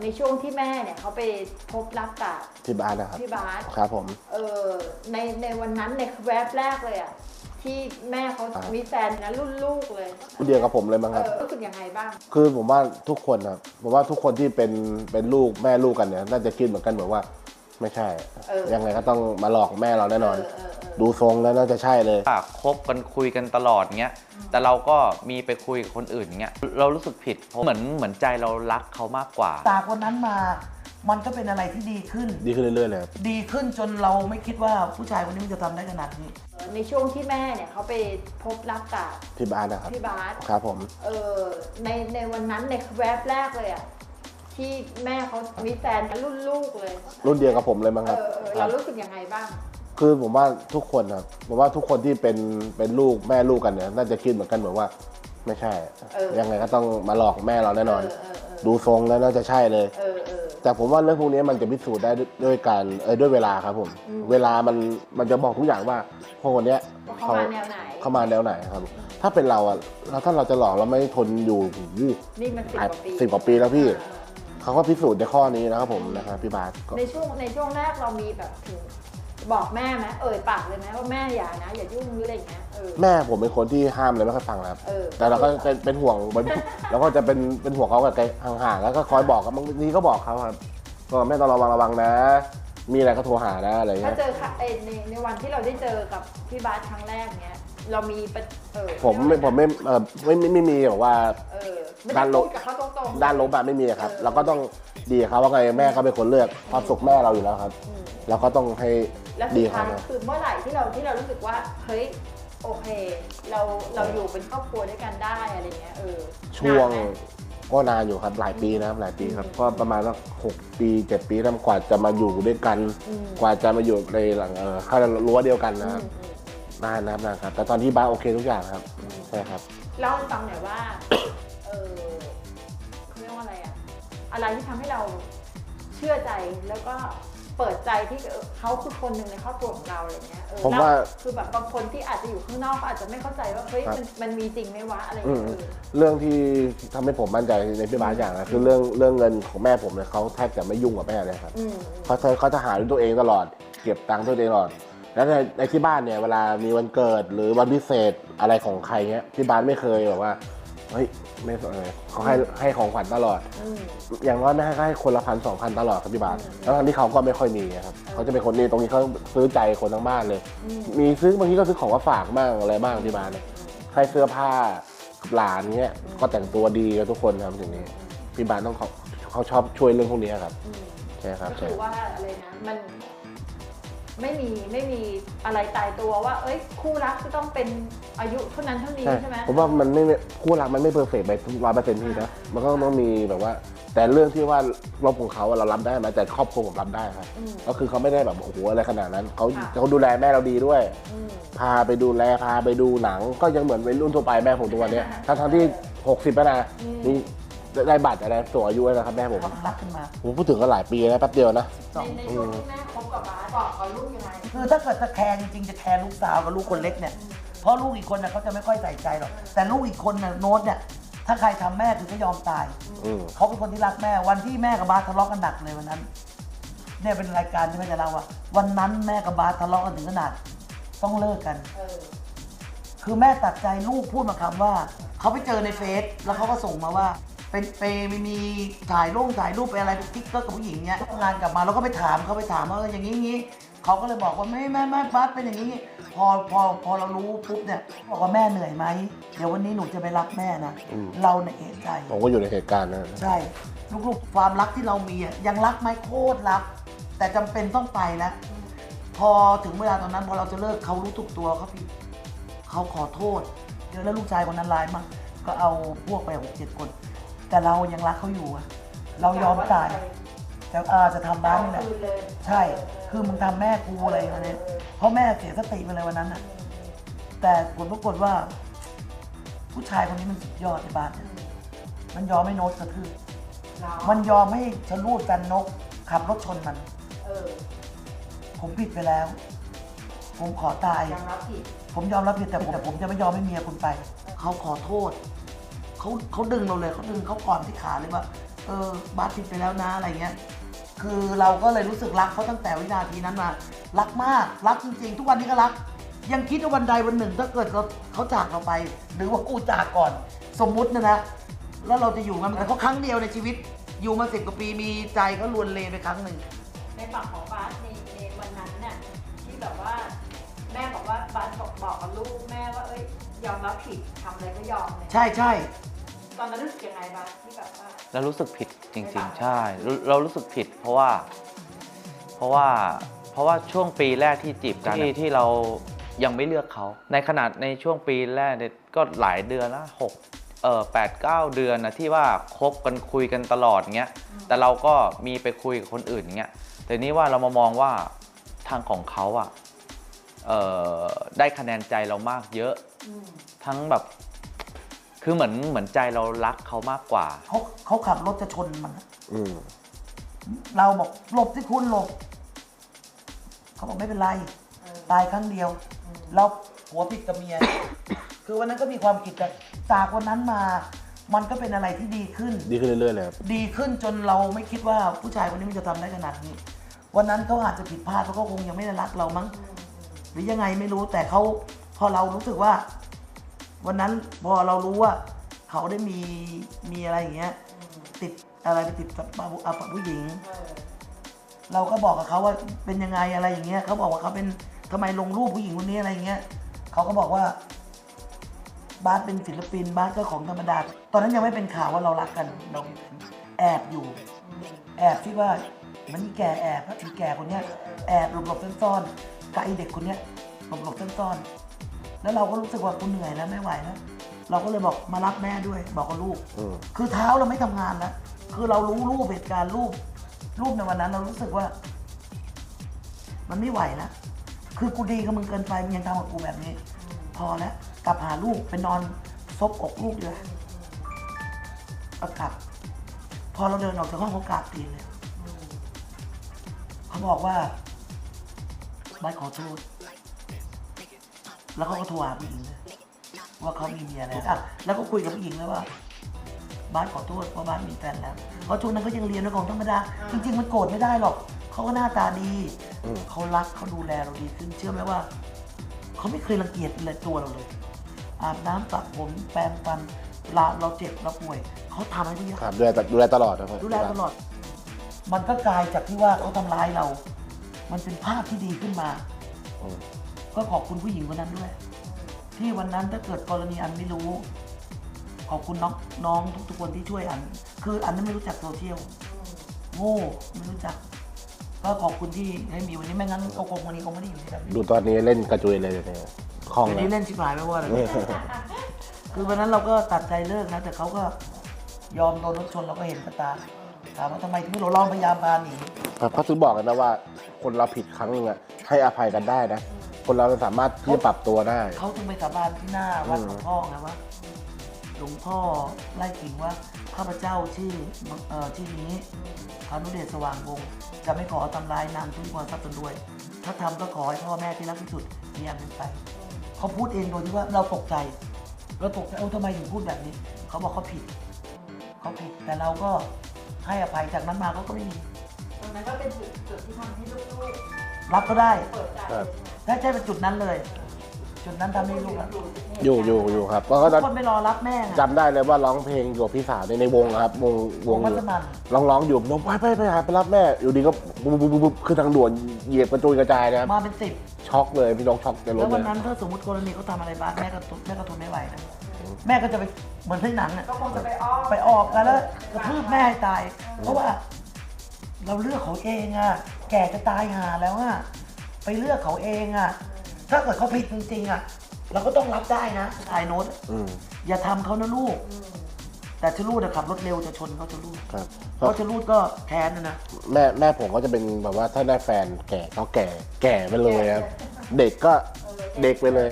ในช่วงที่แม่เนี่ยเขาไปพบรักกับที่บ้านนะครับพี่บาสครับผมเออในในวันนั้นในแวบแรกเลยอะที่แม่เขาอ่ามีมีแฟนนะรุ่นลูกเลยเดียวกับผมเลยมั้งเอครับอรู้สึกยังไงบ้าง คือผมว่าทุกคนครับผมว่าทุกคนที่เป็นเป็นลูกแม่ลูกกันเนี่ยน่าจะคิดเหมือนกันเหมือนว่า ไม่ใช่ เออ ยังไงก็ต้องมาหลอกแม่เราแน่นอนเออเออเออดูทรงแล้วน่าจะใช่เลย ปากคบกันคุยกันตลอดเงี้ย แต่เราก็มีไปคุยกับคนอื่นเงี้ย เรารู้สึกผิดเพราะเหมือนเหมือนใจเรารักเขามากกว่า จากวันนั้นมา มันก็เป็นอะไรที่ดีขึ้น ดีขึ้นเรื่อยๆเลยครับดีขึ้นจนเราไม่คิดว่าผู้ชายคนนี้มันจะทำได้ขนาดนี้ในช่วงที่แม่เนี่ยเขาไปพบรักกับที่บ้านนะครับ พี่บาสครับผม เออในในวันนั้นในแวบแรกเลยอะ ที่แม่เขามีแฟนนะรุ่นลูกเลย รุ่นเดียวกับผมเลยมั้งเอครับอเออคเรารับ รู้สึกยังไงบ้าง คือผมว่าทุกคนครับผมว่าทุกคนที่เป็นเป็นลูกแม่ลูกกันเนี่ยน่าจะคิดเหมือนกันเหมือนว่า ไม่ใช่ เออ ยังไงก็ต้องมาหลอกแม่เราแน่นอน เออเออเออดูทรงแล้วน่าจะใช่เลย เออเออ แต่ผมว่าเรื่องพวกนี้มันจะพิสูจน์ได้ด้วยการเออด้วยเวลาครับผม อืม เวลามันมันจะบอกทุกอย่างว่าคนคนเนี้ยว่าเขามาแนวไหน เข้ามาแนวไหนครับ ถ้าเป็นเราอะแล้วถ้าเราจะหลอกเราไม่ทนอยู่โอ้โหนี่มันสิบกว่าปีสิบกว่าปีแล้วพี่ เออ เออเขาก็พิสูจน์ในข้อนี้นะครับผมนะครับพี่บาสก็ ในช่วงในช่วงแรกเรามีแบบถึงบอกแม่ไหมเอ่ยปากเลยไหมว่าแม่อย่านะ อย่ายุ่งหรืออะไรอย่างเงี้ยเออ แม่ผมเป็นคนที่ห้ามเลยไม่ค่อยฟังนะครับ เออ แต่เราก็เป็นเป็นห่วงเราก็จะเป็นเป็นห่วงเขาแบบไกลห่างๆ แล้วก็คอยบอกครับบางทีก็บอกเขาครับ ก็แม่ต้องระวังระวังนะ มีอะไรก็โทรหานะอะไรถ้าเงี้ย เจอค่ะเอ้ยในในวันที่เราได้เจอกับพี่บาสครั้งแรกเนี้ยเรามีปะเออผมไม่ผมไม่เออไม่ไม่ไม่มีแบบว่า เออไม่ ด้าได้นลพูบดกับเขาตรงๆด้านลบอะไม่มีครับเออเราก็ต้องดีกับเขาว่าไงแม่เขาเป็นคนเลือกความสุขแม่เราอยู่แล้วครับอืมเราก็ต้องให้แล้วสุดีดเขาท้ายนะ คือเมื่อไหร่ที่เราที่เรารู้สึกว่าเฮ้ยโอเค เราเราอยู่เป็นครอบครัวด้วยกันได้อะไรเงี้ยเออช่วงนานไหม ก็นานอยู่ครับหลายปีนะครับหลายปีครับ ก็ประมาณสักหกปีเจ็ดปีแล้วกว่าจะมาอยู่ด้วยกัน อืม กว่าจะมาอยู่ในหลังเออเข้ารั้วเดียวกันอืนะคมรับอืม นานนะครับนานครับ แต่ตอนที่บ้านโอเคทุกอย่างครับอืม ใช่ครับ เล่าให้ฟังหน่อยว่าเออเขาเรียกว่าอะไรอะอะไรที่ทำให้เราเชื่อใจแล้วก็เปิดใจที่เออเขาคือคนหนึ่งในครอบครัวของเราอะไรเงี้ยเออผมว่า แล้วคือแบบบางคนที่อาจจะอยู่ข้างนอกเขาอาจจะไม่เข้าใจว่าเฮ้ยครับมันมันมีจริงไหมวะอะไรอืเงี้มยเออ เรื่องที่ทำให้ผมมั่นใจในพี่บ้านอย่างนะคือเรื่องเรื่องเงินของแม่ผมเนี่ยเขาแทบจะไม่ยุ่งกับแม่เลยครับอืม เขาจะเขาจะหาด้วยตัวเองตลอด เก็บตังค์ด้วยตัวเองตลอด แล้วในในที่บ้านเนี่ยเวลามีวันเกิดหรือวันพิเศษอะไรของใครเงี้ยที่บ้านไม่เคยแบบว่า เฮ้ยไม่สนเลยเขาให้ให้ของขวัญตลอด อืม อย่างน้อยแม่ก็ให้คนละพันสองพันตลอดครับพี่บาทแล้วทั้งที่เขาก็ไม่ค่อยมีครับเขาจะเป็นคนนี้ตรงนี้เขาซื้อใจคนทั้งบ้านเลย อืมมีซื้อบางทีก็ซื้อของมาฝากบ้างอะไรบ้างที่บ้านเนี่ยให้เสื้อผ้าหลานเงี้ยก็แต่งตัวดีกันทุกคนครับอย่างนี้พี่บาทต้องเขาเขาชอบช่วยเรื่องพวกนี้ครับอืมใช่ครับก็ใช่คือว่าอะไรนะ มัน ไม่มีไม่มีอะไรตายตัวว่า เอ้ยคู่รักจะต้องเป็นอายุเท่านั้นเท่านี้ใช่ใช่ไหมผมว่ามันไม่คู่รักมันไม่เพอร์เฟกต์ไปร้อยเปอร์เซ็นต์พี่นะมันก็ต้องมีแบบว่า แต่เรื่องที่ว่าลบของเขาอะเรารับได้ไหมแต่ครอบครัวผมรับได้ครับอืมก็คือเขาไม่ได้แบบโอ้โหอะไรขนาดนั้นเขาค่ะเขาดูแลแม่เราดีด้วยอืมพาไปดูแลพาไปดูหนัง ก็ยังเหมือนวัยรุ่นทั่วไปแม่ผมทุกวันเนี้ยทั้งทั้งๆที่60แล้วนะอืมนี่ได้บัตรอะไรสูงอายุแล้วนะครับแม่ผมความรักขึ้นมาผมพูดถึงก็หลายปีนะแป๊บเดียวนะสองในในช่วงที่แม่คบ กับบาสบอกกับลูกยังไงคือถ้าเกิดจะแคร์จริงๆจะแคร์ลูกสาวกับลูกคนเล็กเนี่ยเพราะลูกอีกคนน่ะเขาจะไม่ค่อยใส่ใจหรอกแต่ลูกอีกคนน่ะโน้ตเนี่ยถ้าใครทำแม่คือเขายอมตายอืมเขาเป็นคนที่รักแม่ วันที่แม่กับบาสทะเลาะกันหนักเลยวันนั้น เนี่ยเป็นรายการที่แม่จะเล่าว่าวันนั้นแม่กับบาสทะเลาะกันถึงขนาดต้องเลิกกัน เออคือแม่ตัดใจลูกพูดมาคำว่า เขาไปเจอในเฟซแล้วเขาก็ส่งมาว่า เป็นไปไม่มีถ่ายรูปถ่ายรูปไปอะไรทิกเกอร์กับผู้หญิงเนี้ยทำงานกลับมาแล้วก็ไปถามเขาไปถามว่าเอออย่างนี้อย่างนี้เขาก็เลยบอกว่าไม่ไม่ไม่บัสเป็นอย่างนี้ พอพอพอเรารู้ปุ๊บเนี่ยบอกว่าแม่เหนื่อยไหมเดี๋ยววันนี้หนูจะไปรับแม่นะอืม เราเนี่ยเอะใจ ผมก็อยู่ในเหตุการณ์นะ ใช่ ลูกๆ ความรักที่เรามีอะยังรักไหมโคตรรัก แต่จำเป็นต้องไปแล้วพอถึงเวลาตอนนั้นพอเราจะเลิกเขารู้ถูกตัวเขาผิดเขาขอโทษเดี๋ยวแล้วลูกชายคนนั้นร้ายมากก็เอาพวกไปหกเจ็ดคน แต่เรายังรักเขาอยู่อะเรายอมตายแต่อาจะทำบ้านนี่แหละคืนเลยใช่ คือมึงทำแม่กูอะไรมาเนี่ยเพราะแม่เสียสติไปเลยวันนั้นน่ะแต่ผลปรากฏว่า ผู้ชายคนนี้มันสุดยอดในบ้านเนี่ยมันยอมให้โน้ตกระทืบเรามันยอมให้ชะลูดกันนกขับรถชนมัน เออผมผิดไปแล้ว ผมขอตาย ยอมรับผิด ผมยอมรับผิดแต่ผมแต่ผมจะไม่ยอมให้เมียคุณไป เขาขอโทษ เขาเขาดึงเราเลยเขาดึงเขาก่อนที่ขาเลยว่าเออบาสผิดไปแล้วนะอะไรเงี้ยคือเราก็เลยรู้สึกรักเขาตั้งแต่วินาทีนั้นมา รักมากรักจริง ๆ ทุกวันนี้ก็รัก ยังคิดว่าวันใดวันหนึ่ง ถ้าเกิดเราเขาจากเราไป หรือว่ากูจากก่อน สมมุตินะนะแล้วเราจะอยู่กันแต่เขาครั้งเดียวในชีวิต อยู่มาสิบกว่าปีมีใจก็ลวนเลไปครั้งหนึ่งในฝั่งของบาสในในวันนั้นเนี่ยที่แบบว่า แม่บอกว่าบาสบอกบอกกับลูกแม่ว่าเอ้ยยอมรับผิดทำอะไรก็ยอมเนี่ยใช่ใช่ ตอนนั้นรู้สึกยังไงบาสที่แบบว่า เรารู้สึกผิดจริงไม่ต่างๆใช่เราเรารู้สึกผิดเพราะว่า เพราะว่าเพราะว่าช่วงปีแรกที่จีบกันที่ที่เรายังไม่เลือกเขา ในขนาดในช่วงปีแรกเนี่ยก็หลายเดือนละหกเออแปดเก้าเดือนนะที่ว่าคบกันคุยกันตลอดเงี้ยแต่เราก็มีไปคุยกับคนอื่นเงี้ยแต่นี้ว่าเรามามองว่าทางของเขาอะเออได้คะแนนใจเรามากเยอะ อืม ทั้งแบบ คือเหมือนเหมือนใจเรารักเขามากกว่า เขาเขาขับรถจะชนมัน อืมเราบอกหลบที่คุณหลบ เขาบอกไม่เป็นไรเออตายครั้งเดียว เราหัวผิดกับเมีย คือวันนั้นก็มีความผิดแต่จากวันนั้นมา มันก็เป็นอะไรที่ดีขึ้น ดีขึ้นเรื่อยๆเลยครับ ดีขึ้นจนเราไม่คิดว่าผู้ชายคนนี้มันจะทำได้ขนาดนี้ วันนั้นเขาอาจจะผิดพลาดเพราะเขาคงยังไม่ได้รักเรามั้งหรือยังไงไม่รู้แต่เขาพอเรารู้สึกว่า วันนั้นพอเรารู้ว่าเขาได้มีมีอะไรอย่างเงี้ยติดอะไรไปติดกับผู้หญิง เราก็บอกกับเขาว่าเป็นยังไงอะไรอย่างเงี้ยเขาบอกว่าเขาเป็นทำไมลงรูปผู้หญิงคนนี้อะไรอย่างเงี้ยเขาก็บอกว่าบาสเป็นศิลปินบาสก็ของธรรมดา ตอนนั้นยังไม่เป็นข่าวว่าเรารักกันเราแอบอยู่ แอบที่ว่ามันมีแก่แอบมีแก่คนเนี้ยแอบหลบหลบๆซ่อนๆกับไอเด็กคนเนี้ยหลบหลบๆซ่อนๆ แล้วเราก็รู้สึกว่ากูเหนื่อยแล้วไม่ไหวแล้วเราก็เลยบอกมารับแม่ด้วย บอกกับลูก อืม คือเท้าเราไม่ทำงานแล้วคือเรารู้รูปเหตุการณ์รูปรูปในวันนั้นเรารู้สึกว่า มันไม่ไหวแล้วคือกูดีกับมึงเกินไปมึงยังทำกับกูแบบนี้ พอแล้วกลับหาลูกไปนอนซบอกลูกเลยก็กลับ พอเราเดินออกจากห้องเขากราบตีนเลยเขาบอกว่าบายขอโทษ แล้วเขาก็โทรหาผู้หญิงเลยว่าเขามีเมียแล้วอะแล้วก็คุยกับผู้หญิงเลยว่าบ้านขอโทษเพราะบ้านมีแฟนแล้วเพราะช่วงนั้นเขายังเรียนด้วยของธรรมดา จริง ๆ มันโกรธไม่ได้หรอกเขาก็หน้าตาดี อืม เขารักเขาดูแลเราดีขึ้นเชื่อไหมว่า เขาไม่เคยรังเกียจเลยตัวเราเลย อาบน้ำสระผมแปรงฟันลาเราเจ็บเราป่วย เขาทำให้ทุกอย่าง ครับดูแลดูแลตลอดนะครับดูแลตลอด มันก็กลายจากที่ว่าเขาทำร้ายเรา มันเป็นภาพที่ดีขึ้นมา อืม ก็ขอบคุณผู้หญิงคนนั้นด้วย ที่วันนั้นถ้าเกิดกรณีอันไม่รู้ ขอบคุณน้องน้องทุกๆคนที่ช่วยอัน คืออันนั้นไม่รู้จักโซเชียลโง่ไม่รู้จัก ก็ขอบคุณที่ให้มีวันนี้ไม่งั้นก็คงวันนี้คงไม่ได้อยู่ที่แบบนี้ดูตอนนี้เล่นกระจุยเลยเนี่ยคล่องเดี๋ยวแล้นี้ว เล่นชิบหายไม่ว่าอะไรเออคือวันนั้นเราก็ตัดใจเลิกนะ แต่เขาก็ยอมโดนรถชนเราก็เห็นกระตาถามว่าทำไมถึงไม่เราลองพยายามพาหนี ครับเขาถึงบอกกันนะว่าคนเราผิดครั้งหนึงอะให้อภัยกันได้นะ คนเราจะสามารถที่จะปรับตัวได้ เขาจึงไปสาบานที่หน้าวัดหลวงพ่อไงว่าหลวงพ่อไล่ขิงว่าข้าพเจ้าชื่อเอ่อชื่อนี้พานุเดชสว่างวงศ์จะไม่ขอทำลายนามทุกคนทรัพย์ตนด้วย ถ้าทำก็ขอให้พ่อแม่ที่รักที่สุดมีอันเป็นไปเขาพูดเองโดยที่ว่าเราตกใจเราตกใจเอ้าทำไมถึงพูดแบบนี้เขาบอกเขาผิดเขาผิดแต่เราก็ให้อภัยจากนั้นมาเขาก็ไม่มีตรงนั้นก็เป็นจุดจุดที่ทำให้ลูกรับก็ได้ ๆเปิดใจ ครับ ถ้าใช่เป็นจุดนั้นเลย จุดนั้นทำให้ลูกรับอยู่อยู่อยู่ครับก็ทุกคนไม่รอรับแม่ไงจำได้เลยว่าร้องเพลงอยู่กับพี่สาวในในวงอะครับวงววงงอมัสยู่มันร้องร้องอยู่น้องไปไปไปหาไปรับแม่อยู่ดีก็ปุ๊บปุ๊บปุ๊บปุ๊บขึ้นทางด่วนเหยียบกระจุยกระจายนะครับมาเป็นสิบช็อกเลยพี่น้องช็อกในรแล้ถวเลวันย นั้นถ้าสมมติกรณีเขาทำอะไรบ้างแม่ก็ทนแม่ก็ทนไม่ไหวนะแม่ก็จะไปเหมือนที่หนังอะก็คงจะไปอ้อมไปออกกันแล้วกระทืบแม่ให้ตาย เพราะว่า เราเลือกเขาเองอะแก่จะตายหาแล้วอะ ไปเลือกเขาเองอะ ถ้าเกิดเขาผิดจริงๆอะ เราก็ต้องรับได้นะถ่ายโน้ตอืมอย่าทำเขานะลูก แต่ชะลูดอะขับรถเร็วจะชนเขาชะลูดครับเพราะชะลูดก็แค้นนะนะแม่แม่ผมก็จะเป็นแบบว่าถ้าได้แฟนแก่ก็แก่แก่ไปเลยครับเด็กก็เด็กไปเลย